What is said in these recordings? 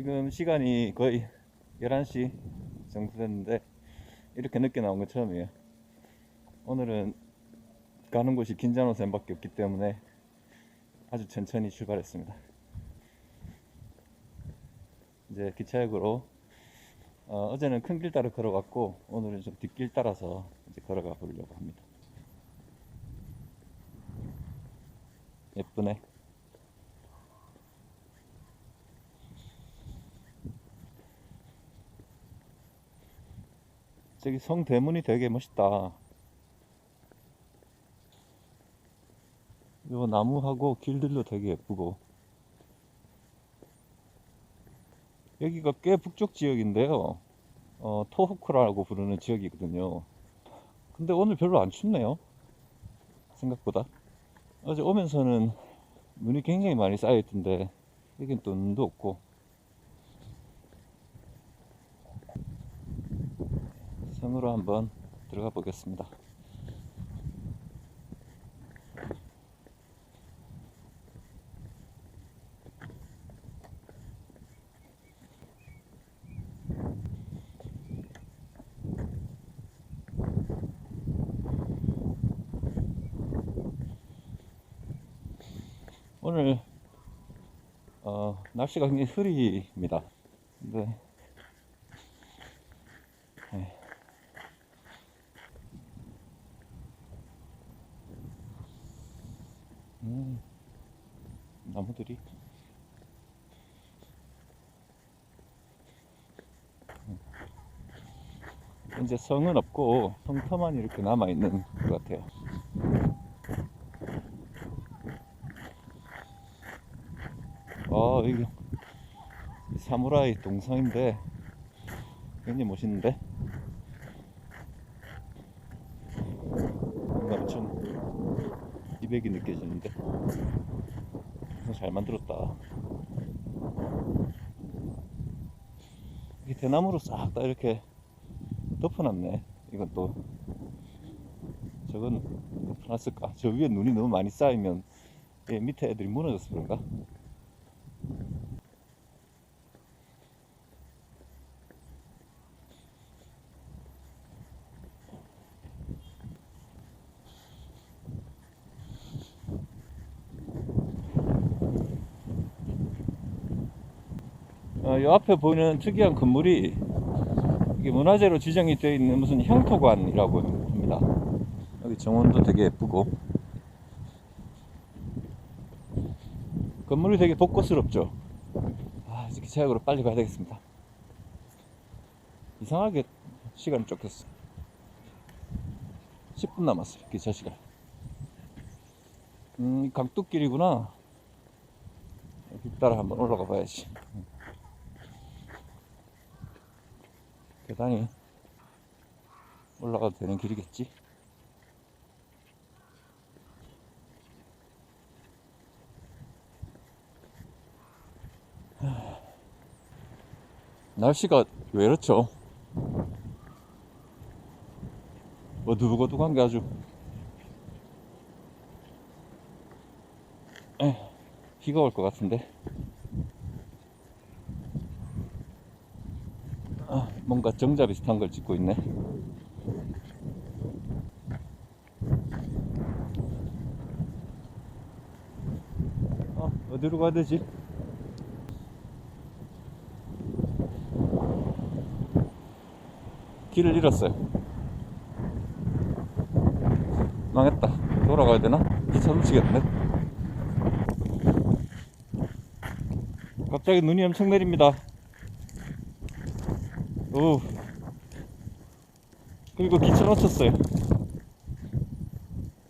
지금 시간이 거의 11시 정도 됐는데 이렇게 늦게 나온 건 처음이에요. 오늘은 가는 곳이 긴자노선밖에 없기 때문에 아주 천천히 출발했습니다. 이제 기차역으로 어, 제는 큰 길 따라 걸어갔고 오늘은 좀 뒷길 따라서 이제 걸어가 보려고 합니다. 예쁘네. 저기 성 대문이 되게 멋있다. 요 나무하고 길들도 되게 예쁘고. 여기가 꽤 북쪽 지역인데요. 어, 토호크라고 부르는 지역이거든요. 근데 오늘 별로 안 춥네요. 생각보다. 어제 오면서는 눈이 굉장히 많이 쌓여있던데, 여긴 또 눈도 없고. 성으로 한번 들어가 보겠습니다. 오늘 어, 날씨가 굉장히 흐립니다. 근데 나무들이 음. 이제 성은 없고 성터만 이렇게 남아 있는 것 같아요. 아 이게 사무라이 동상인데 굉장히 멋있는데 뭔가 엄청 이백이 느껴지는데 잘 만들었다. 이게 대나무로 싹 다 이렇게 덮어놨네. 이건 또 저건 덮어놨을까 저 위에 눈이 너무 많이 쌓이면 이 밑에 애들이 무너져서 그런가 어, 이 앞에 보이는 특이한 건물이 이게 문화재로 지정이 되어 있는 무슨 향토관이라고 합니다. 여기 정원도 되게 예쁘고 건물이 되게 벚꽃스럽죠. 아, 이제 기차역으로 빨리 가야 되겠습니다. 이상하게 시간이 쫓겼어. 10분 남았어요, 기차 시간. 음, 강둑길이구나. 여기 따라 한번 올라가 봐야지. 계단이 올라가도 되는 길이겠지? 하, 날씨가 왜 이렇죠? 어두고두고한 게 아주 에, 비가 올 것 같은데 아, 뭔가 정자 비슷한 걸 찍고 있네. 어, 어디로 가야 되지? 길을 잃었어요. 망했다. 돌아가야 되나? 기차 놓치겠네. 갑자기 눈이 엄청 내립니다. 오. 그리고 기차 놓쳤어요.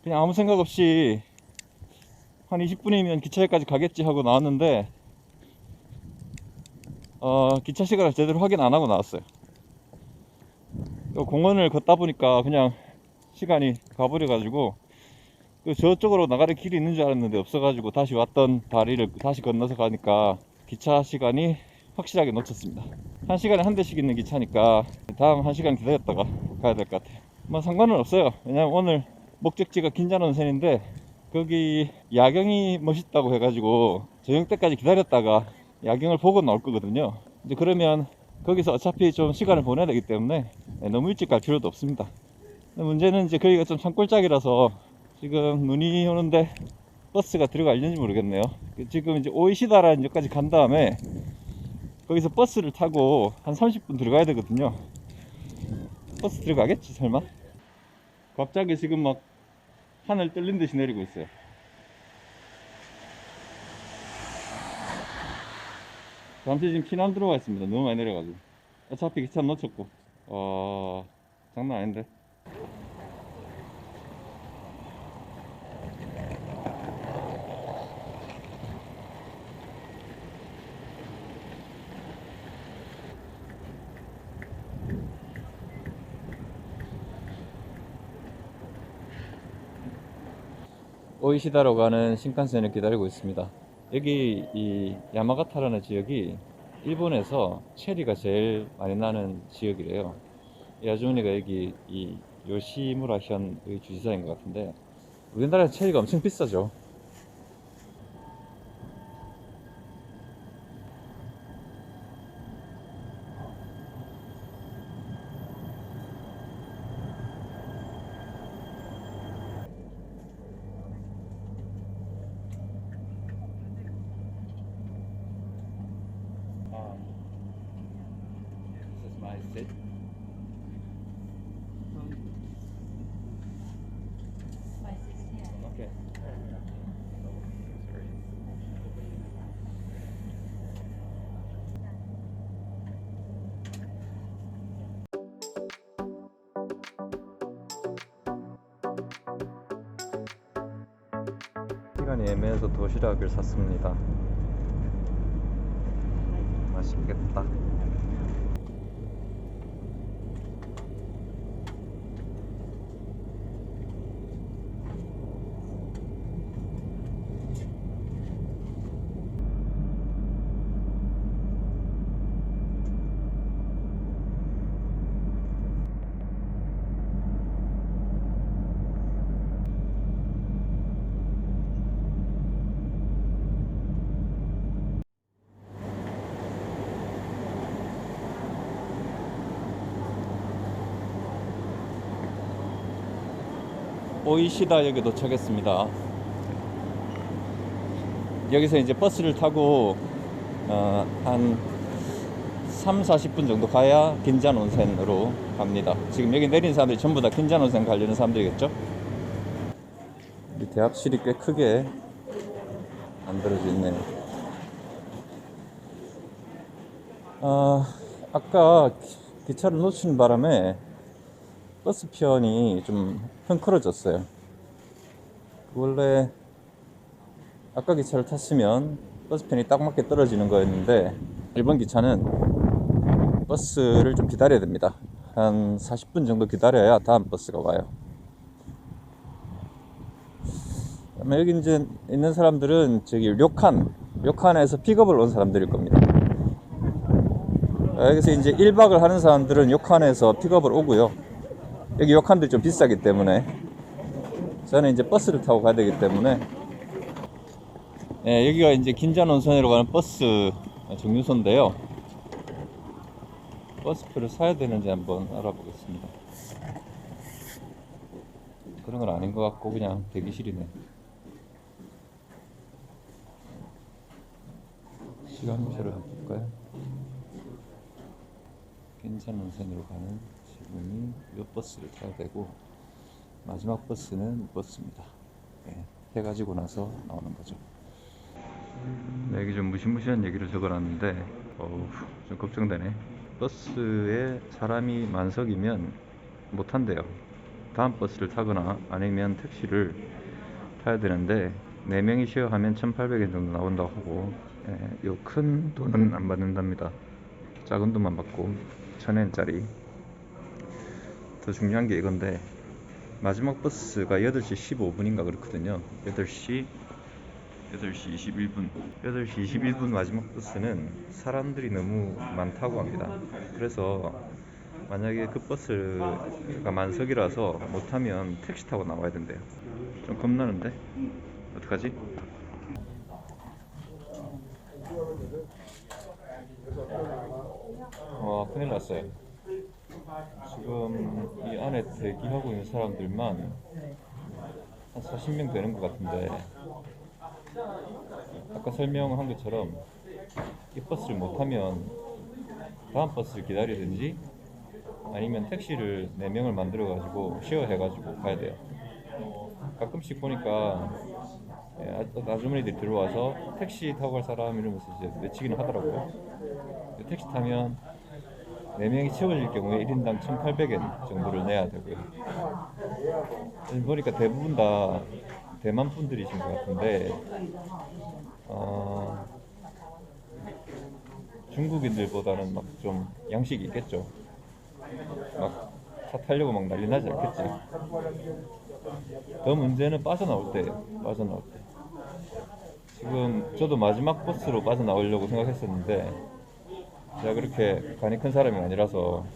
그냥 아무 생각 없이 한 20분이면 기차역까지 가겠지 하고 나왔는데 어, 기차 시간을 제대로 확인 안 하고 나왔어요. 또 공원을 걷다 보니까 그냥 시간이 가버려가지고 그 저쪽으로 나가는 길이 있는 줄 알았는데 없어가지고 다시 왔던 다리를 다시 건너서 가니까 기차 시간이 확실하게 놓쳤습니다. 한 시간에 한 대씩 있는 기차니까 다음 한 시간 기다렸다가 가야 될 것 같아요. 뭐 상관은 없어요. 왜냐면 오늘 목적지가 긴자논선인데 거기 야경이 멋있다고 해가지고 저녁 때까지 기다렸다가 야경을 보고 나올 거거든요. 이제 그러면 거기서 어차피 좀 시간을 보내야 되기 때문에 네, 너무 일찍 갈 필요도 없습니다. 문제는 이제 거기가 좀 산골짜기라서 지금 눈이 오는데 버스가 들어갈는지 모르겠네요. 그 지금 이제 오이시다라는 역까지 간 다음에 거기서 버스를 타고 한 30분 들어가야 되거든요. 버스 들어가겠지 설마? 갑자기 지금 막 하늘 뚫린 듯이 내리고 있어요. 잠시 지금 피난 들어가 있습니다. 너무 많이 내려가지고. 어차피 기차 놓쳤고. 어, 장난 아닌데. 오이시다로 가는 신칸센을 기다리고 있습니다. 여기 이 야마가타라는 지역이 일본에서 체리가 제일 많이 나는 지역이래요. 야주니가 여기 이 요시무라 현의 주지사인 것 같은데 우리나라에 체리가 엄청 비싸죠. 시간이 애매해서 도시락을 샀습니다. 맛있겠다. 오이시다역에 도착했습니다. 여기서 이제 버스를 타고 어, 한 3, 40분 정도 가야 긴잔 온센으로 갑니다. 지금 여기 내린 사람들이 전부 다 긴잔 온센 가려는 사람들이겠죠? 이 대합실이 꽤 크게 만들어져 있네요. 아, 아까 기- 기차를 놓치는 바람에 버스 편이 좀 헝클어졌어요. 원래 아까 기차를 탔으면 버스 편이 딱 맞게 떨어지는 거였는데 일본 기차는 버스를 좀 기다려야 됩니다. 한 40분 정도 기다려야 다음 버스가 와요. 아마 여기 이제 있는 사람들은 저기 료칸, 료칸에서 픽업을 온 사람들일 겁니다. 아, 여기서 이제 1박을 하는 사람들은 료칸에서 픽업을 오고요. 여기 욕한들이 좀 비싸기 때문에 저는 이제 버스를 타고 가야 되기 때문에 예, 여기가 이제 긴잔 온천으로 가는 버스 정류소인데요. 버스표를 사야 되는지 한번 알아보겠습니다. 그런 건 아닌 것 같고 그냥 대기실이네. 시간표를 볼까요? 긴잔 온천으로 가는 지금이 몇 버스를 타야 되고 마지막 버스는 이 버스입니다. 네, 해가지고 나서 나오는 거죠. 네, 여기 좀 무시무시한 얘기를 적어놨는데 어우, 좀 걱정되네. 버스에 사람이 만석이면 못 탄대요. 다음 버스를 타거나 아니면 택시를 타야 되는데 4명이 쉐어하면 1,800엔 정도 나온다고 하고 예, 요큰 돈은 안 받는답니다. 작은 돈만 받고 1,000엔짜리 더 중요한 게 이건데 마지막 버스가 8시 15분인가 그렇거든요. 8시 8시 21분. 8시 21분 마지막 버스는 사람들이 너무 많다고 합니다. 그래서 만약에 그 버스가 만석이라서 못하면 택시 타고 나와야 된대요. 좀 겁나는데? 어떡하지? 와 큰일 났어요. 지금 이 안에 대기하고 있는 사람들만 한 40명 되는 것 같은데 아까 설명한 것처럼 이 버스를 못 타면 다음 버스를 기다리든지 아니면 택시를 4명을 만들어 가지고 쉐어 해 가지고 가야 돼요. 가끔씩 보니까 예, 아- 아주머니들이 들어와서 택시 타고 갈 사람 이러면서 이제 내치기는 하더라고요. 택시 타면 4명이 채워질 경우에 1인당 1,800엔 정도를 내야 되고요. 보니까 대부분 다 대만 분들이신 것 같은데, 어, 중국인들보다는 막 좀 양식이 있겠죠. 막 차 타려고 막 난리 나지 않겠지. 더 문제는 빠져나올 때예요. 빠져나올 때. 지금 저도 마지막 버스로 빠져나오려고 생각했었는데 제가 그렇게 간이 큰 사람이 아니라서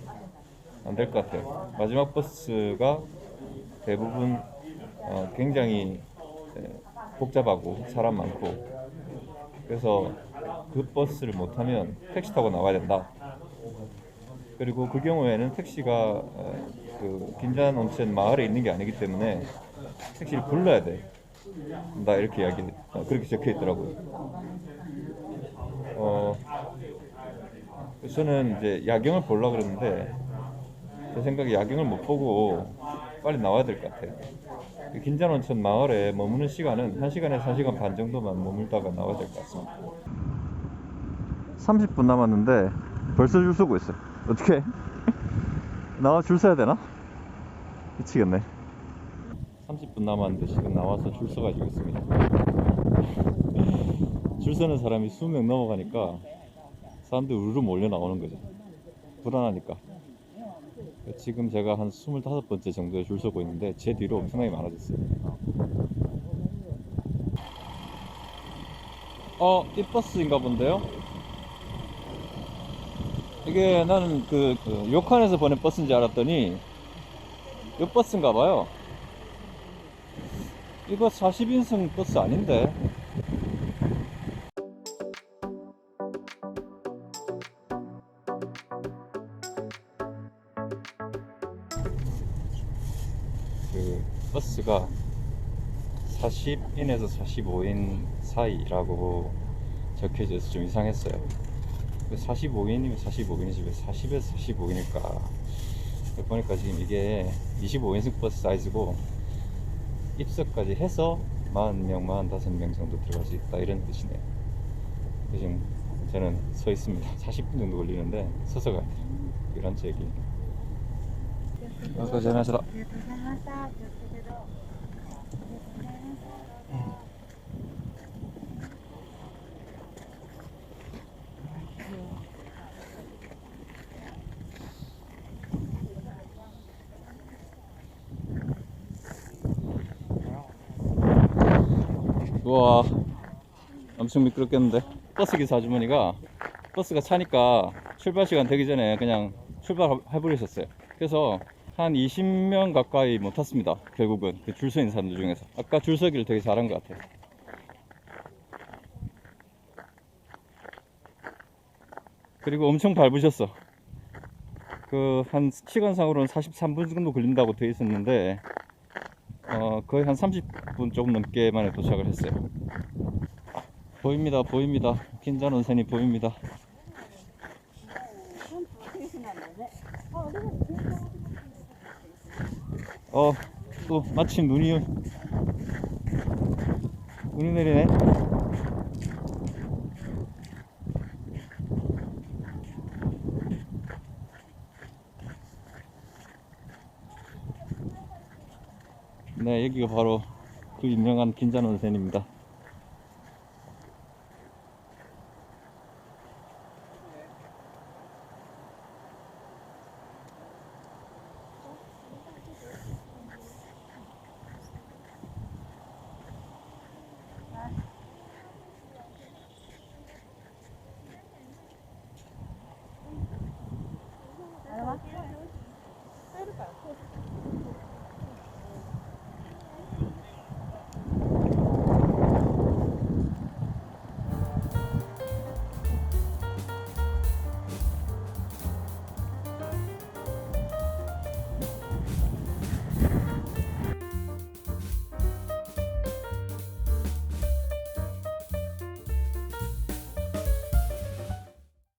안 될 것 같아요. 마지막 버스가 대부분 어, 굉장히 에, 복잡하고 사람 많고 그래서 그 버스를 못 타면 택시 타고 나와야 된다. 그리고 그 경우에는 택시가 어, 그 긴잔 온천 마을에 있는 게 아니기 때문에 택시를 불러야 돼. 나 이렇게 이야기 어, 그렇게 적혀 있더라고요. 어, 저는 이제 야경을 보려고 그러는데 제 생각에 야경을 못 보고 빨리 나와야 될 것 같아요. 그 긴잔 온천 마을에 머무는 시간은 1시간에서 1시간 반 정도만 머물다가 나와야 될 것 같습니다. 30분 남았는데 벌써 줄 서고 있어요. 어떻게? 나와 줄 서야 되나? 미치겠네. 30분 남았는데 지금 나와서 줄 서가지고 있습니다. 줄 서는 사람이 20명 넘어가니까 사람들이 우르르 몰려 나오는 거죠. 불안하니까. 지금 제가 한 25번째 정도에 줄 서고 있는데 제 뒤로 엄청나게 많아졌어요. 어, 이 버스인가 본데요? 이게 나는 그, 그 요칸에서 보낸 버스인 줄 알았더니 이 버스인가 봐요. 이거 40인승 버스 아닌데? 40인에서 45인 사이라고 적혀져 있어서 좀 이상했어요. 45인이면 45인이지 왜 40에서 45인일까? 보니까 지금 이게 25인승 버스 사이즈고 입석까지 해서 40명, 45명 정도 들어갈 수 있다 이런 뜻이네요. 지금 저는 서 있습니다. 40분 정도 걸리는데 서서 가야 돼요. 이런 얘기. 아까 전에 하시라. ありがとうございました。 우와 엄청 미끄럽겠는데? 버스 기사 아주머니가 버스가 차니까 출발 시간 되기 전에 그냥 출발해 버리셨어요. 그래서 한 20명 가까이 못 탔습니다 결국은. 그 줄 서 있는 사람들 중에서. 아까 줄 서기를 되게 잘한 것 같아요. 그리고 엄청 밟으셨어. 그 한 시간상으로는 43분 정도 걸린다고 되어 있었는데 어, 거의 한 30분 조금 넘게 만에 도착을 했어요. 보입니다, 보입니다. 긴잔 온선이 보입니다. 어, 또 마침 눈이 눈이 내리네. 네, 여기가 바로 그 유명한 긴잔 온선입니다.